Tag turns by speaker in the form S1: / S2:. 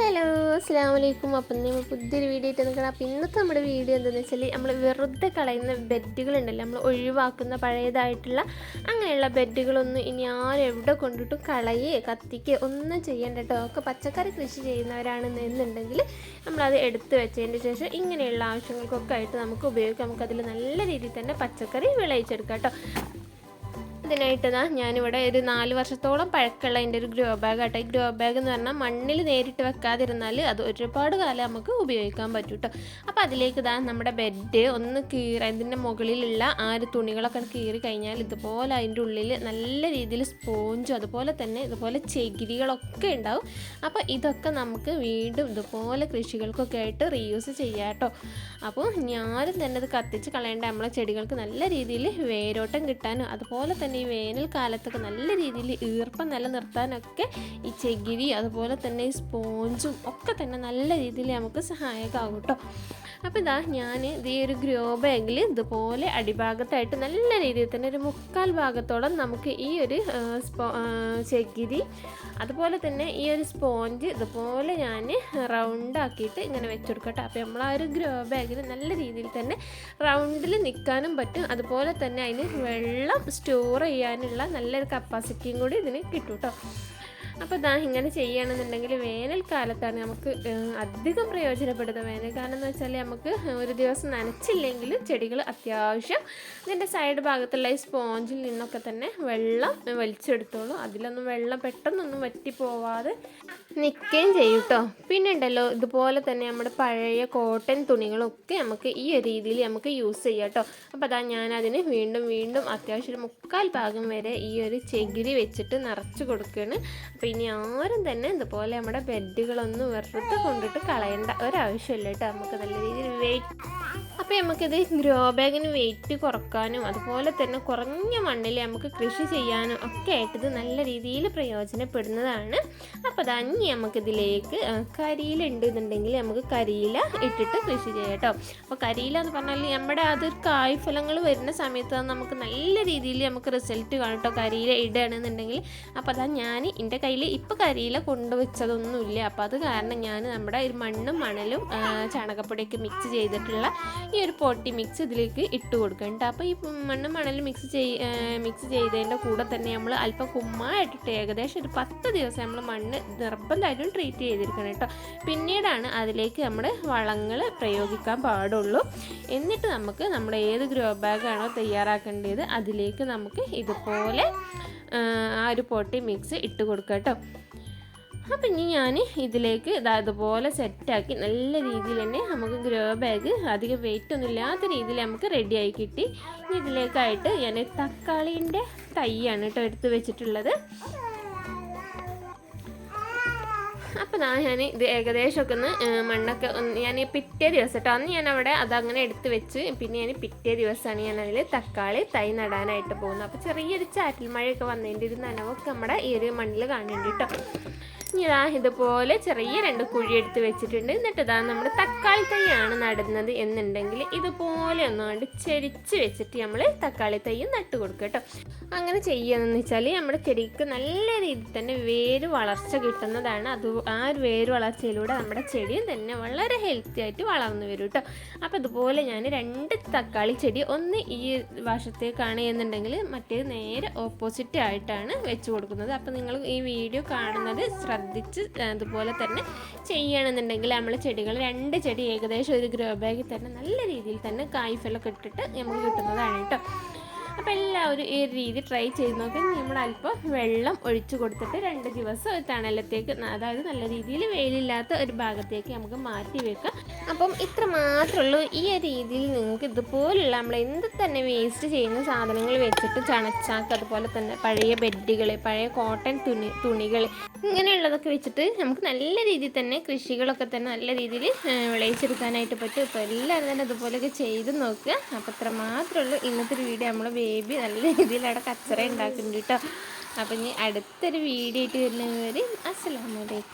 S1: Hello അസ്സാം വലൈക്കും അപ്പം നമ്മൾ പുതിയൊരു വീഡിയോ ആയിട്ട് നിൽക്കണം. അപ്പം ഇന്നത്തെ നമ്മുടെ വീഡിയോ എന്താണെന്ന് വെച്ചാൽ നമ്മൾ വെറുതെ കളയുന്ന ബെഡുകളുണ്ടല്ലോ. നമ്മൾ ഒഴിവാക്കുന്ന പഴയതായിട്ടുള്ള അങ്ങനെയുള്ള ബെഡുകളൊന്നും ഇനി ആരും എവിടെ കൊണ്ടിട്ടും കളയേ കത്തിക്കുക ഒന്നും ചെയ്യേണ്ട കേട്ടോ ഒക്കെ പച്ചക്കറി കൃഷി ചെയ്യുന്നവരാണെന്ന് എന്നുണ്ടെങ്കിൽ നമ്മളത് എടുത്തു വെച്ചതിന് ശേഷം ഇങ്ങനെയുള്ള ആവശ്യങ്ങൾക്കൊക്കെ ആയിട്ട് നമുക്ക് ഉപയോഗിക്കാം. നമുക്കതിൽ നല്ല രീതിയിൽ തന്നെ പച്ചക്കറി വിളയിച്ചെടുക്കാം കേട്ടോ ഇതിനായിട്ട് ഞാൻ ഞാനിവിടെ ഒരു നാല് വർഷത്തോളം പഴക്കമുള്ള എന്റെ ഒരു ഗ്രോ ബാഗ് ആട്ടോ. ഗ്രോ ബാഗ് എന്ന് പറഞ്ഞാൽ മണ്ണിൽ നേരിട്ട് വെക്കാതിരുന്നാൽ അത് ഒരുപാട് കാലം നമുക്ക് ഉപയോഗിക്കാൻ പറ്റും കേട്ടോ അപ്പോൾ അതിലേക്ക് ഇതാ നമ്മുടെ ബെഡ് ഒന്ന് കീറ ഇതിന്റെ മുകളിലുള്ള ആ ഒരു തുണികളൊക്കെ കീറി കഴിഞ്ഞാൽ ഇതുപോലെ അതിന്റെ ഉള്ളിൽ നല്ല രീതിയിൽ സ്പോഞ്ചും അതുപോലെ തന്നെ ഇതുപോലെ ചകിരികളൊക്കെ ഉണ്ടാവും. അപ്പോൾ ഇതൊക്കെ നമുക്ക് വീണ്ടും ഇതുപോലെ കൃഷികൾക്കൊക്കെ ആയിട്ട് റീയൂസ് ചെയ്യാം കേട്ടോ. അപ്പോൾ ഞാനും തന്നെ ഇത് കത്തിച്ച് കളയേണ്ട. നമ്മളെ ചെടികൾക്ക് നല്ല രീതിയിൽ വേരോട്ടം കിട്ടാനും അതുപോലെ തന്നെ ഈ വേനൽക്കാലത്തൊക്കെ നല്ല രീതിയിൽ ഈർപ്പം നിലനിർത്താനൊക്കെ ഈ ചെകിരി അതുപോലെ തന്നെ ഈ സ്പോഞ്ചും ഒക്കെ തന്നെ നല്ല രീതിയിൽ നമുക്ക് സഹായകമാകും കേട്ടോ. അപ്പോൾ ഇതാ ഞാൻ ഇത് ഈ ഒരു ഗ്രോ ബാഗിൽ ഇതുപോലെ അടിഭാഗത്തായിട്ട് നല്ല രീതിയിൽ തന്നെ ഒരു മുക്കാൽ ഭാഗത്തോളം നമുക്ക് ഈ ഒരു സ്പോ ചെകിരി അതുപോലെ തന്നെ ഈ ഒരു സ്പോഞ്ച് ഇതുപോലെ ഞാൻ റൗണ്ടാക്കിയിട്ട് ഇങ്ങനെ വെച്ചെടുക്കട്ടെ. അപ്പോൾ നമ്മൾ ആ ഒരു ഗ്രോ ബാഗിൽ നല്ല രീതിയിൽ തന്നെ റൗണ്ടിൽ നിൽക്കാനും പറ്റും. അതുപോലെ തന്നെ അതിന് വെള്ളം സ്റ്റോർ ചെയ്യാനുള്ള നല്ലൊരു കപ്പാസിറ്റിയും കൂടി ഇതിന് കിട്ടും കേട്ടോ അപ്പോൾ ഇതാ ഇങ്ങനെ ചെയ്യുകയാണെന്നുണ്ടെങ്കിൽ വേനൽക്കാലത്താണ് നമുക്ക് അധികം പ്രയോജനപ്പെടുന്നത്. വേനൽക്കാലം എന്ന് വെച്ചാൽ നമുക്ക് ഒരു ദിവസം നനച്ചില്ലെങ്കിൽ ചെടികൾ അത്യാവശ്യം ഇതിന്റെ സൈഡ് ഭാഗത്തുള്ള ഈ സ്പോഞ്ചിൽ നിന്നൊക്കെ തന്നെ വെള്ളം വലിച്ചെടുത്തോളൂ. അതിലൊന്നും വെള്ളം പെട്ടെന്നൊന്നും വറ്റിപ്പോവാതെ നിൽക്കുകയും ചെയ്യും കേട്ടോ പിന്നെ ഉണ്ടല്ലോ ഇതുപോലെ തന്നെ നമ്മുടെ പഴയ കോട്ടൺ തുണികളൊക്കെ നമുക്ക് ഈ ഒരു രീതിയിൽ നമുക്ക് യൂസ് ചെയ്യാം കേട്ടോ അപ്പോൾ അതാ ഞാനതിന് വീണ്ടും വീണ്ടും അത്യാവശ്യം ഒരു മുക്കാൽ ഭാഗം വരെ ഈ ഒരു ചെകിരി വെച്ചിട്ട് നിറച്ച് കൊടുക്കുകയാണ്. ഇനി ആരും തന്നെ ഇതുപോലെ നമ്മുടെ ബെഡുകളൊന്നും വെറുതെ കൊണ്ടിട്ട് കളയേണ്ട ഒരാവശ്യമില്ല കേട്ടോ. നമുക്ക് നല്ല രീതിയിൽ വെയിറ്റ് അപ്പോൾ നമുക്കിത് ഗ്രോ ബാഗിന് വെയിറ്റ് കുറക്കാനും അതുപോലെ തന്നെ കുറഞ്ഞ മണ്ണിൽ നമുക്ക് കൃഷി ചെയ്യാനും ഒക്കെ ആയിട്ട് ഇത് നല്ല രീതിയിൽ പ്രയോജനപ്പെടുന്നതാണ്. അപ്പോൾ അത് അഞ്ഞി നമുക്കിതിലേക്ക് കരിയില ഉണ്ട് എന്നുണ്ടെങ്കിൽ നമുക്ക് കരിയില ഇട്ടിട്ട് കൃഷി ചെയ്യാം കേട്ടോ. അപ്പോൾ കരിയില എന്ന് പറഞ്ഞാൽ നമ്മുടെ അത് കായ്ഫലങ്ങൾ വരുന്ന സമയത്ത് നമുക്ക് നല്ല രീതിയിൽ നമുക്ക് റിസൾട്ട് കാണും കേട്ടോ. കരിയില ഇടുകയാണെന്നുണ്ടെങ്കിൽ. അപ്പോൾ അതാ ഞാൻ എന്റെ കയ്യിൽ ഇപ്പോൾ കരിയില കൊണ്ടുവച്ചതൊന്നുമില്ല. അപ്പോൾ അത് കാരണം ഞാൻ നമ്മുടെ ഒരു മണ്ണും മണലും ചാണകപ്പൊടിയൊക്കെ മിക്സ് ചെയ്തിട്ടുള്ള ഈ ഒരു പൊട്ടി മിക്സ് ഇതിലേക്ക് ഇട്ട് കൊടുക്കുന്നുണ്ട് അപ്പോൾ ഈ മണ്ണും മണലും മിക്സ് ചെയ് മിക്സ് ചെയ്തതിന്റെ കൂടെ തന്നെ നമ്മൾ അല്പം കുമ്മായിട്ടിട്ട് ഏകദേശം ഒരു പത്ത് ദിവസം നമ്മൾ മണ്ണ് നിർബന്ധമായിട്ടും ട്രീറ്റ് ചെയ്തിരിക്കണം കേട്ടോ പിന്നീടാണ് അതിലേക്ക് നമ്മൾ വളങ്ങൾ പ്രയോഗിക്കാൻ പാടുള്ളൂ. എന്നിട്ട് നമുക്ക് നമ്മുടെ ഏത് ഗ്രോ ബാഗാണോ തയ്യാറാക്കേണ്ടത് അതിലേക്ക് നമുക്ക് ഇതുപോലെ ആ, ഒരു പൊട്ടി മിക്സ് ഇട്ട് കൊടുക്കാം കേട്ടോ. അപ്പം ഇനി ഞാൻ ഇതിലേക്ക് ഇതാ ഇതുപോലെ സെറ്റാക്കി നല്ല രീതിയിൽ തന്നെ നമുക്ക് ഗ്രോ ബാഗ് അധികം വെയിറ്റ് ഒന്നും ഇല്ലാത്ത രീതിയിൽ നമുക്ക് റെഡിയായി കിട്ടി. ഇതിലേക്കായിട്ട് ഞാൻ തക്കാളീന്റെ തൈയാണ് കേട്ടോ എടുത്ത് വെച്ചിട്ടുള്ളത്. അപ്പം ഞാൻ ഞാൻ ഇത് ഏകദേശമൊക്കെ ഒന്ന് മണ്ണൊക്കെ ഒന്ന് ഞാൻ പിറ്റേ ദിവസം കേട്ടോ അന്ന് ഞാൻ അവിടെ അതങ്ങനെ എടുത്ത് വെച്ച് പിന്നെ ഞാൻ പിറ്റേ ദിവസമാണ് ഞാൻ അതിൽ തക്കാളി തൈ നടാനായിട്ട് പോകുന്നത്. അപ്പോൾ ചെറിയൊരു ചാറ്റൽ മഴയൊക്കെ വന്നതിന്റെ ഒരു നനവൊക്കെ നമ്മുടെ ഈ ഒരു മണ്ണിൽ കാണുന്നുണ്ട് കേട്ടോ ഇതാ ഇതുപോലെ ചെറിയ രണ്ട് കുഴി എടുത്ത് വെച്ചിട്ടുണ്ട്. എന്നിട്ട് ഇതാ നമ്മൾ തക്കാളി തൈയാണ് നടുന്നത് എന്നുണ്ടെങ്കിൽ ഇതുപോലെ ഒന്നുകൊണ്ട് ചെരിച്ച് വെച്ചിട്ട് നമ്മൾ തക്കാളി തൈ നട്ട് കൊടുക്കുക കേട്ടോ അങ്ങനെ ചെയ്യുകയെന്ന് വെച്ചാൽ നമ്മുടെ ചെടിക്ക് നല്ല രീതിയിൽ തന്നെ വേര് വളർച്ച കിട്ടുന്നതാണ്. അത് ആ ഒരു വേര് വളർച്ചയിലൂടെ നമ്മുടെ ചെടിയും തന്നെ വളരെ ഹെൽത്തി ആയിട്ട് വളർന്നു വരും കേട്ടോ അപ്പോൾ ഇതുപോലെ ഞാൻ രണ്ട് തക്കാളി ചെടി ഒന്ന് ഈ വശത്തേക്കാണ് എന്നുണ്ടെങ്കിൽ മറ്റേത് നേരെ ഓപ്പോസിറ്റ് ആയിട്ടാണ് വെച്ച് കൊടുക്കുന്നത്. അപ്പോൾ നിങ്ങൾ ഈ വീഡിയോ കാണുന്നത് ശ്രദ്ധിച്ച് അതുപോലെ തന്നെ ചെയ്യണമെന്നുണ്ടെങ്കിൽ നമ്മൾ ചെടികൾ രണ്ട് ചെടി ഏകദേശം ഒരു ഗ്രോ ബാഗിൽ തന്നെ നല്ല രീതിയിൽ തന്നെ കായ്ഫലൊക്കെ ഇട്ടിട്ട് നമുക്ക് കിട്ടുന്നതാണ് കേട്ടോ അപ്പോൾ എല്ലാവരും ഈ രീതി ട്രൈ ചെയ്ത് നോക്കി. നമ്മൾ അല്പം വെള്ളം ഒഴിച്ചു കൊടുത്തിട്ട് രണ്ട് ദിവസം ഒരു തണലത്തേക്ക് അതായത് നല്ല രീതിയിൽ വെയിലില്ലാത്ത ഒരു ഭാഗത്തേക്ക് നമുക്ക് മാറ്റി വെക്കാം. അപ്പം ഇത്ര മാത്രമേ ഉള്ളൂ. ഈ ഒരു രീതിയിൽ നിങ്ങൾക്ക് ഇതുപോലുള്ള നമ്മൾ എന്ത് തന്നെ വേസ്റ്റ് ചെയ്യുന്ന സാധനങ്ങൾ വെച്ചിട്ട് ചണച്ചാക്ക് അതുപോലെ തന്നെ പഴയ ബെഡുകൾ പഴയ കോട്ടൺ തുണി തുണികൾ ഇങ്ങനെയുള്ളതൊക്കെ വെച്ചിട്ട് നമുക്ക് നല്ല രീതിയിൽ തന്നെ കൃഷികളൊക്കെ തന്നെ നല്ല രീതിയിൽ വിളയിച്ചെടുക്കാനായിട്ട് പറ്റും. ഇപ്പോൾ എല്ലാവരും തന്നെ ഇതുപോലെയൊക്കെ ചെയ്ത് നോക്കുക. അപ്പോൾ ഇത്ര മാത്രമേ ഉള്ളൂ. ഇന്നത്തെ ഒരു വീഡിയോ നമ്മളെ ബേബി നല്ല രീതിയിൽ അവിടെ കച്ചറ ഉണ്ടാക്കുന്നുണ്ട് കേട്ടോ. അപ്പം ഇനി അടുത്തൊരു വീഡിയോ ആയിട്ട് വരുന്നവർ അസ്സലാമലൈക്കും